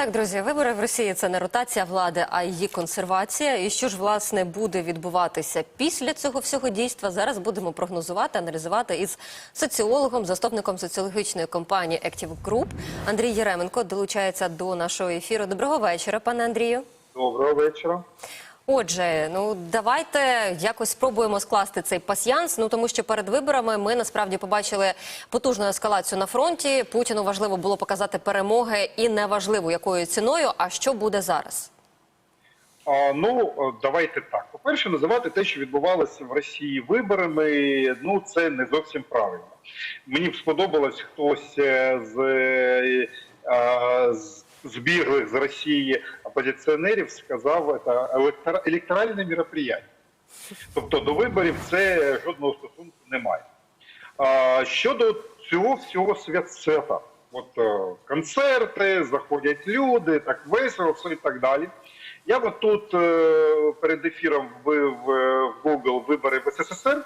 Так, друзі, вибори в Росії це не ротація влади, а її консервація. І що ж власне буде відбуватися після цього всього дійства? Зараз будемо прогнозувати, аналізувати із соціологом, заступником соціологічної компанії Active Group Андрій Єременко долучається до нашого ефіру. Доброго вечора, пане Андрію. Доброго вечора. Отже, ну давайте якось спробуємо скласти цей пасьянс. Ну тому що перед виборами ми насправді побачили потужну ескалацію на фронті. Путіну важливо було показати перемоги, і неважливо якою ціною. А що буде зараз? А, ну давайте так. По-перше, називати те, що відбувалося в Росії виборами. Ну це не зовсім правильно. Мені б сподобалось хтось е, з, е, з збіглих з Росії опозиціонерів сказав це електор- електоральне мероприятие. Тобто до виборів це жодного стосунку немає. А, щодо цього всього святцета, от е, концерти, заходять люди, так весело, все і так далі. Я от тут е, перед ефіром вбив е, в Google вибори в СССР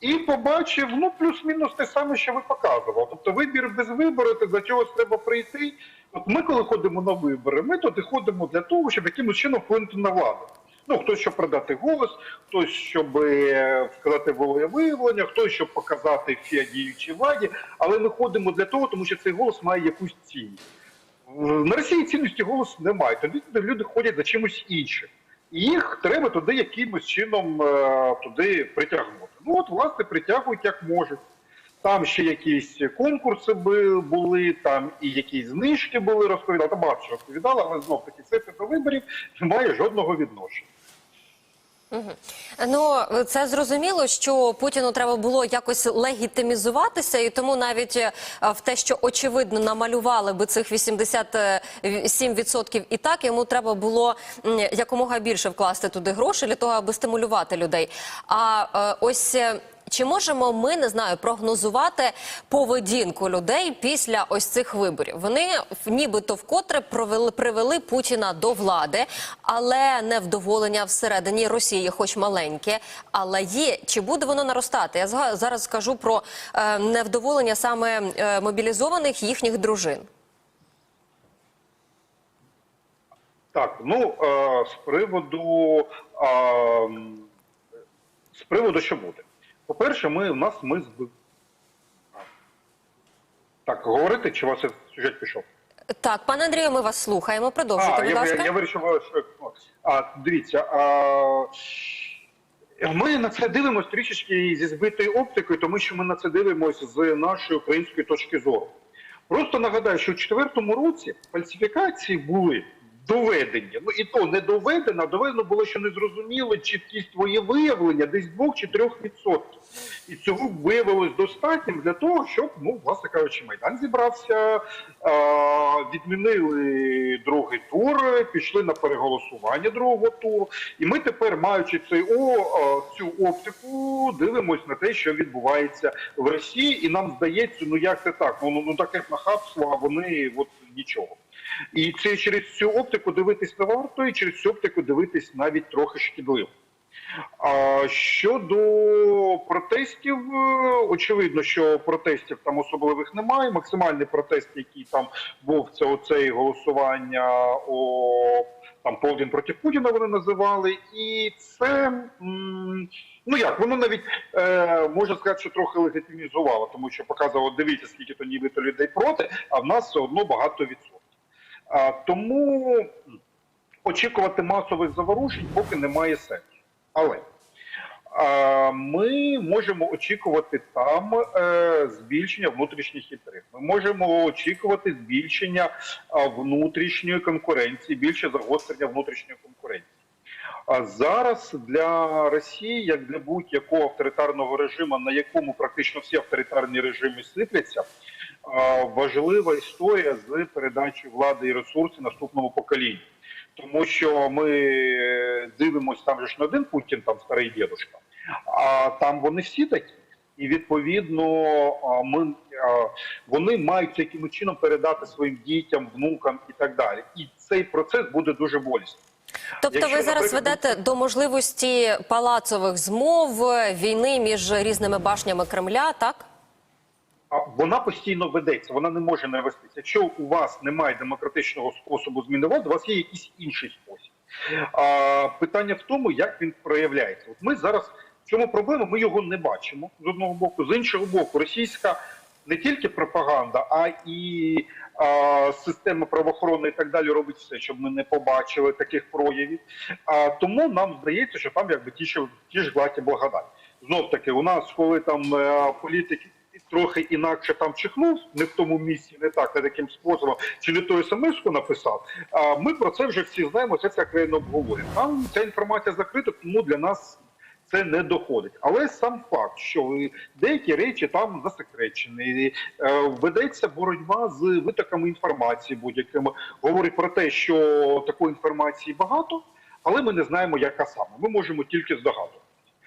і побачив ну плюс-мінус те саме, що ви показували. Тобто вибір без вибору, за чогось треба прийти. От ми, коли ходимо на вибори, ми туди ходимо для того, щоб якимось чином вплинути на владу. Ну, хтось, щоб продати голос, хтось, щоб е, сказати волевиявлення, хтось, щоб показати всі діючі владі, але ми ходимо для того, тому що цей голос має якусь цінність. На Росії цінності голосу немає, тоді люди ходять за чимось іншим. І їх треба туди якимось чином е, туди притягнути. Ну от, власне, притягують як можуть. Там ще якісь конкурси були, там і якісь знижки були, розповідали, там багато що розповідали, але знов таки це до виборів не має жодного відношення. Ну це зрозуміло, що Путіну треба було якось легітимізуватися, і тому навіть е, в те, що очевидно намалювали би цих 87% і так йому треба було якомога більше вкласти туди грошей для того, аби стимулювати людей. А е, ось. Чи можемо ми не знаю прогнозувати поведінку людей після ось цих виборів? Вони нібито вкотре провели привели Путіна до влади, але невдоволення всередині Росії, хоч маленьке, але є. Чи буде воно наростати? Я зараз скажу про е, невдоволення саме е, мобілізованих їхніх дружин. Так, ну е, з приводу е, з приводу, що буде. По-перше, ми у нас ми. Так, говорити, чи у вас сюжет пішов? Так, пане Андрію, ми вас слухаємо. Продовжуйте, А, будь я, ласка. я, я вирішив, що а, дивіться. А, ми на це дивимося трішечки зі збитою оптикою, тому що ми на це дивимося з нашої української точки зору. Просто нагадаю, що в четвертому році фальсифікації були доведені. Ну і то не доведено, доведено було, що не зрозуміло чіткість твоє виявлення десь 2 чи 3 відсотків. І цього виявилось достатнім для того, щоб, ну, власне кажучи, Майдан зібрався, відмінили другий тур, пішли на переголосування другого туру. І ми тепер, маючи цей о, цю оптику, дивимося на те, що відбувається в Росії, і нам здається, ну як це так? Ну, ну, ну таке нахабство, а вони от нічого. І це через цю оптику дивитись не варто, і через цю оптику дивитись навіть трохи шкідливо. А щодо протестів, е, очевидно, що протестів там особливих немає. Максимальний протест, який там був, це оце голосування о там полдень проти Путіна. Вони називали, і це ну як воно навіть е, можна сказати, що трохи легітимізувало, тому що показувало, дивіться, скільки то нібито людей проти, а в нас все одно багато відсотків. Тому очікувати масових заворушень поки немає сенсу. Але ми можемо очікувати там е, збільшення внутрішніх інтриг. Ми можемо очікувати збільшення внутрішньої конкуренції, більше загострення внутрішньої конкуренції. А зараз для Росії, як для будь-якого авторитарного режиму, на якому практично всі авторитарні режими сипляться, важлива історія з передачею влади і ресурсів наступному поколінню. Тому що ми дивимося, там же ж не один Путін, там старий дідушка, а там вони всі такі. І відповідно ми, вони мають якимось чином передати своїм дітям, внукам і так далі. І цей процес буде дуже болісним. Тобто, Якщо, ви зараз наприклад, ведете до можливості палацових змов, війни між різними башнями Кремля, так? Вона постійно ведеться, вона не може не вестися. Якщо у вас немає демократичного способу зміни влади, у вас є якийсь інший спосіб. А питання в тому, як він проявляється. От ми зараз в чому проблема? Ми його не бачимо з одного боку. З іншого боку, російська не тільки пропаганда, а і а, система правоохоронної і так далі робить все, щоб ми не побачили таких проявів. А тому нам здається, що там якби ті, що ті ж благодать. Знов таки, у нас, коли там е, політики трохи інакше там чихнув, не в тому місці, не так, не таким способом, чи не ту смс-ку написав. А ми про це вже всі знаємо, це ця країна обговорює. Там ця інформація закрита, тому для нас це не доходить. Але сам факт, що деякі речі там засекречені, е, ведеться боротьба з витоками інформації будь-якими, говорить про те, що такої інформації багато, але ми не знаємо, яка саме. Ми можемо тільки здогадувати.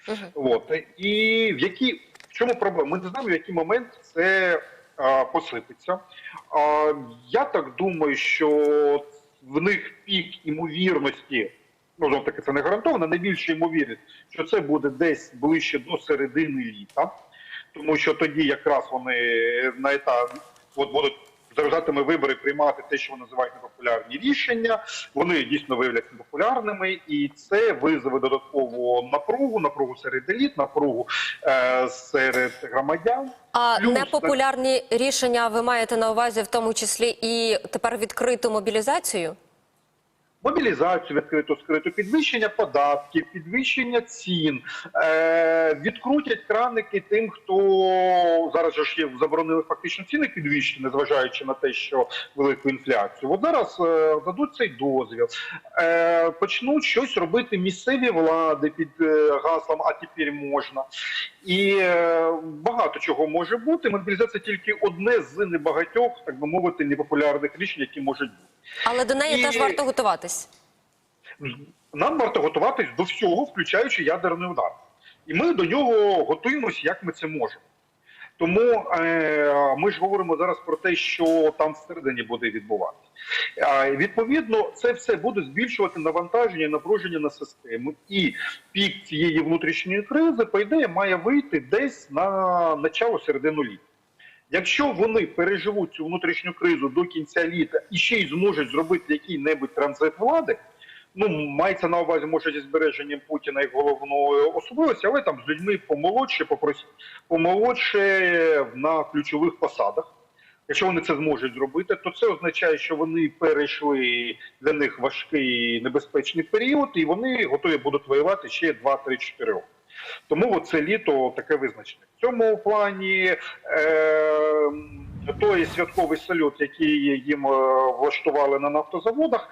Мгм. От і в які в чому проблема? Ми не знаємо, в який момент це а, посипеться. А, я так думаю, що в них пік імовірності, ну знов таки це не гарантовано, найбільша ймовірність, що це буде десь ближче до середини літа, тому що тоді якраз вони на етап от будуть. За результатами виборів приймати те, що вони називають непопулярні рішення. Вони дійсно виявляться непопулярними, і це визове додаткову напругу, напругу серед еліт, напругу е, серед громадян. А Плюс, непопулярні рішення ви маєте на увазі в тому числі і тепер відкриту мобілізацію? Мобілізацію відкриту, скриту, підвищення податків, підвищення цін, е, відкрутять краники тим, хто зараз ж є заборонили фактично ціни підвищити, незважаючи на те, що велику інфляцію. От зараз е, дадуть цей дозвіл, е, почнуть щось робити місцеві влади під е, гаслом, а тепер можна. І е, багато чого може бути. Мобілізація тільки одне з небагатьох, так би мовити, непопулярних рішень, які можуть бути. Але до неї І- теж варто готуватись. Нам варто готуватись до всього, включаючи ядерний удар. І ми до нього готуємося, як ми це можемо. Тому е, ми ж говоримо зараз про те, що там всередині буде відбуватися. Е, відповідно, це все буде збільшувати навантаження і напруження на систему. І пік цієї внутрішньої кризи, по ідеї, має вийти десь на начало середину літа. Якщо вони переживуть цю внутрішню кризу до кінця літа і ще й зможуть зробити який-небудь транзит влади, ну мається на увазі, може зі збереженням Путіна як головної особливості, але там з людьми помолодше, попросі, помолодше на ключових посадах. Якщо вони це зможуть зробити, то це означає, що вони перейшли для них важкий небезпечний період, і вони готові будуть воювати ще 2-3-4 роки. Тому це літо таке визначене. В цьому плані е, той святковий салют, який їм е, влаштували на нафтозаводах,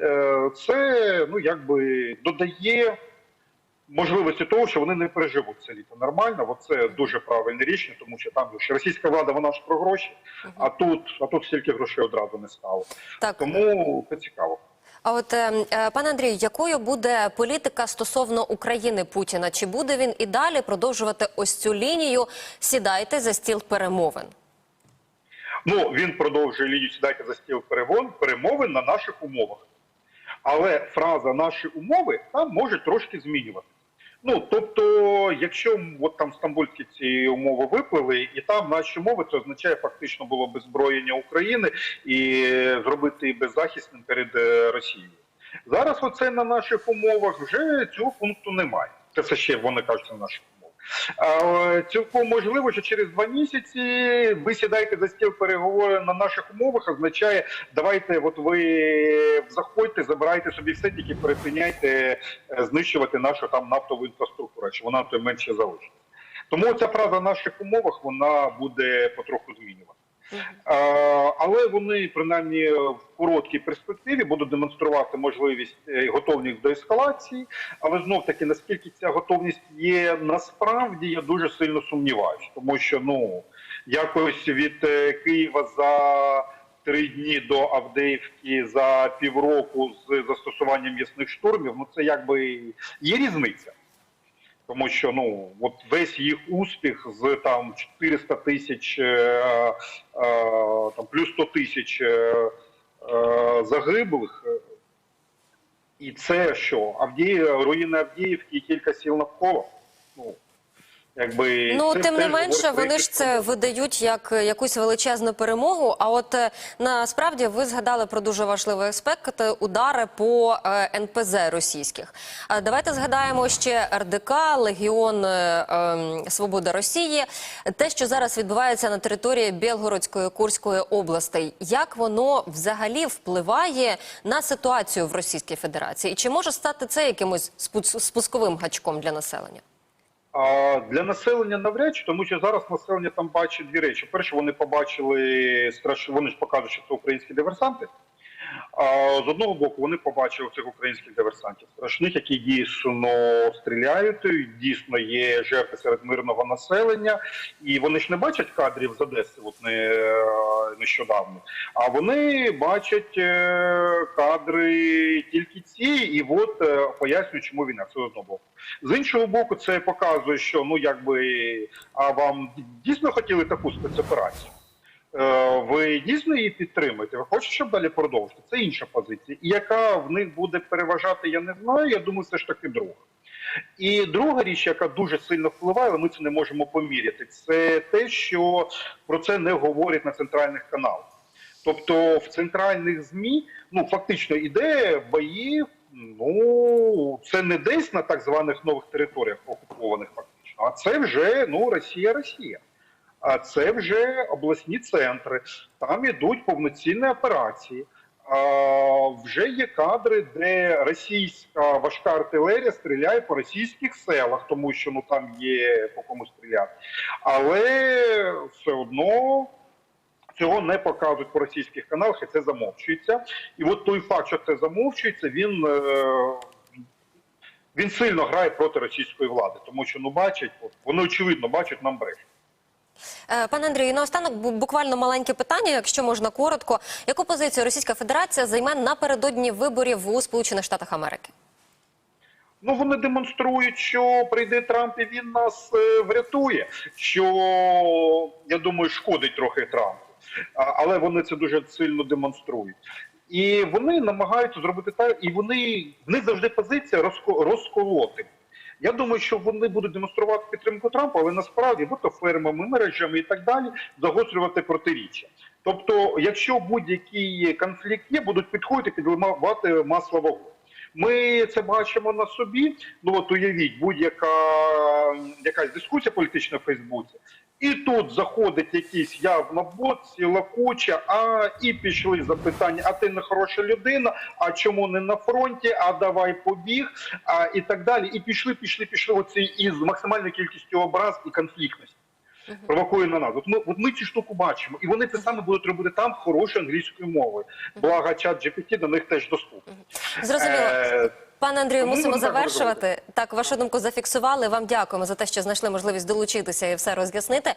е, це ну якби додає можливості того, що вони не переживуть це літо нормально. Бо це дуже правильне рішення, тому що там ж російська влада вона ж про гроші, а тут, а тут стільки грошей одразу не стало. Так Тому це цікаво. А от е, е, пане Андрію, якою буде політика стосовно України Путіна? Чи буде він і далі продовжувати ось цю лінію? Сідайте за стіл перемовин. Ну він продовжує лінію сідайте за стіл перемовин, перемовин на наших умовах. Але фраза наші умови там може трошки змінювати. Ну тобто, якщо от там стамбульські ці умови виплили, і там наші умови, це означає фактично було беззброєння України і зробити беззахисним перед е, Росією. Зараз оце на наших умовах вже цього пункту немає. Це ще вони кажуть на наших Цілком можливо, що через два місяці ви сідаєте за стіл переговорів на наших умовах, означає, давайте, от ви заходьте, забирайте собі все, тільки перепиняйте е, знищувати нашу там нафтову інфраструктуру, що вона то менше залишиться. Тому ця фраза на наших умовах вона буде потроху змінювати. Але вони принаймні в короткій перспективі будуть демонструвати можливість е, готовність до ескалації. Але знов таки, наскільки ця готовність є насправді, я дуже сильно сумніваюся, тому що ну якось від е, Києва за три дні до Авдеївки за півроку з застосуванням м'ясних штурмів, ну це якби є різниця. Тому що ну от весь їх успіх з там 400 тисяч е, е, там плюс 100 тисяч е, загиблих. І це що? Авдіїв, руїни Авдіївки і кілька сіл навколо. Ну Якби Ну тим не менше, вони ж це видають як е, якусь величезну перемогу. А от е, насправді ви згадали про дуже важливий аспект удари по е, НПЗ російських. А Давайте згадаємо ще РДК, Легіон ем, Свобода Росії. Те, що зараз відбувається на території Білгородської Курської областей, як воно взагалі впливає на ситуацію в Російській Федерації? І чи може стати це якимось спуск- спусковим гачком для населення? Для населення навряд чи, тому що зараз населення там бачить дві речі. Перше, вони побачили страш... вони ж показують, що це українські диверсанти. З одного боку, вони побачили цих українських диверсантів страшних, які дійсно стріляють, дійсно є жертви серед мирного населення, і вони ж не бачать кадрів з Одеси, от не нещодавно. А вони бачать е, кадри тільки ці, і от е, пояснюють, чому війна. Це одного боку. З іншого боку, це показує, що ну якби а вам дійсно хотіли таку спецоперацію. Е, Ви дійсно її підтримуєте? Ви хочете, щоб далі продовжити? Це інша позиція. І яка в них буде переважати, я не знаю. Я думаю, все ж таки друга. І друга річ, яка дуже сильно впливає, але ми це не можемо поміряти, це те, що про це не говорять на центральних каналах. Тобто в центральних ЗМІ ну фактично іде бої. Ну це не десь на так званих нових територіях окупованих, фактично, а це вже ну Росія, Росія. А це вже обласні центри. Там ідуть повноцінні операції. Вже є кадри, де російська важка артилерія стріляє по російських селах, тому що ну там є по кому стріляти. Але все одно цього не показують по російських каналах, і це замовчується. І от той факт, що це замовчується, він. е, Він сильно грає проти російської влади, тому що ну бачать, вони очевидно бачать нам брехню. Е, Пане Андрію, наостанок буквально маленьке питання, якщо можна коротко. Яку позицію Російська Федерація займе напередодні виборів у Сполучених Штатах Америки? Ну вони демонструють, що прийде Трамп і він нас е, врятує. Що я думаю, шкодить трохи Трампу, але вони це дуже сильно демонструють. І вони намагаються зробити так, і вони в них завжди позиція розко- розколоти. Я думаю, що вони будуть демонструвати підтримку Трампа, але насправді бо фермами, мережами і так далі загострювати протиріччя. Тобто, якщо будь-який конфлікт є, будуть підходити підливати масло вогонь. Ми це бачимо на собі. Ну от уявіть, будь-яка якась дискусія політична в Фейсбуці, і тут заходить якийсь явно бот, ціла куча, а і пішли запитання: а ти не хороша людина? А чому не на фронті? А давай побіг, а і так далі. І пішли, пішли, пішли. Оці із максимальною кількістю образ і конфліктності. Провокує на нас. От ми, от ми цю штуку бачимо, і вони це саме будуть робити там хорошою англійською мовою. Благо, чат GPT до них теж доступний. Зрозуміло. Пане Андрію, тому мусимо завершувати. Так, вашу думку зафіксували. Вам дякуємо за те, що знайшли можливість долучитися і все роз'яснити.